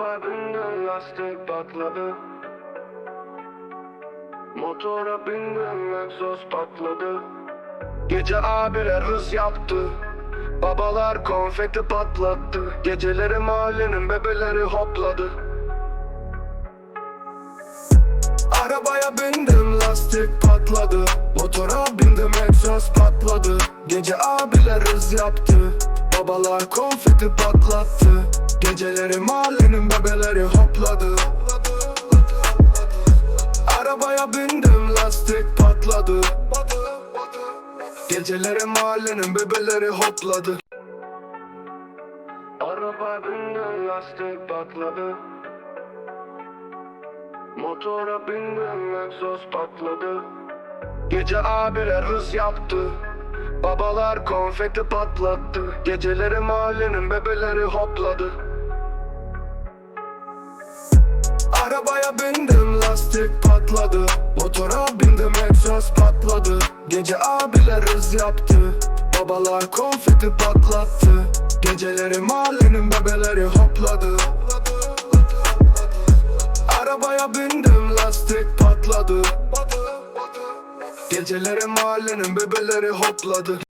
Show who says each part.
Speaker 1: Bindim lastik patladı. Motora bindim egzoz patladı. Gece abiler hız yaptı. Babalar konfeti patlattı. Geceleri mahallenin bebeleri hopladı. Arabaya bindim lastik patladı. Motora bindim egzoz patladı. Gece abiler hız yaptı. Babalar konfeti patlattı Geceleri mahallenin bebeleri hopladı. Arabaya bindim lastik patladı. Geceleri mahallenin bebeleri hopladı. Araba bindim lastik patladı. Motora bindim egzoz patladı. Gece abiler hız yaptı. Babalar konfeti patlattı. Geceleri mahallenin bebeleri hopladı Arabaya bindim lastik patladı. Motora bindim egzoz patladı. Gece abiler hız yaptı. Babalar konfeti patlattı. Geceleri mahallenin bebeleri hopladı. Arabaya bindim lastik patladı. Geceleri mahallenin bebeleri hopladı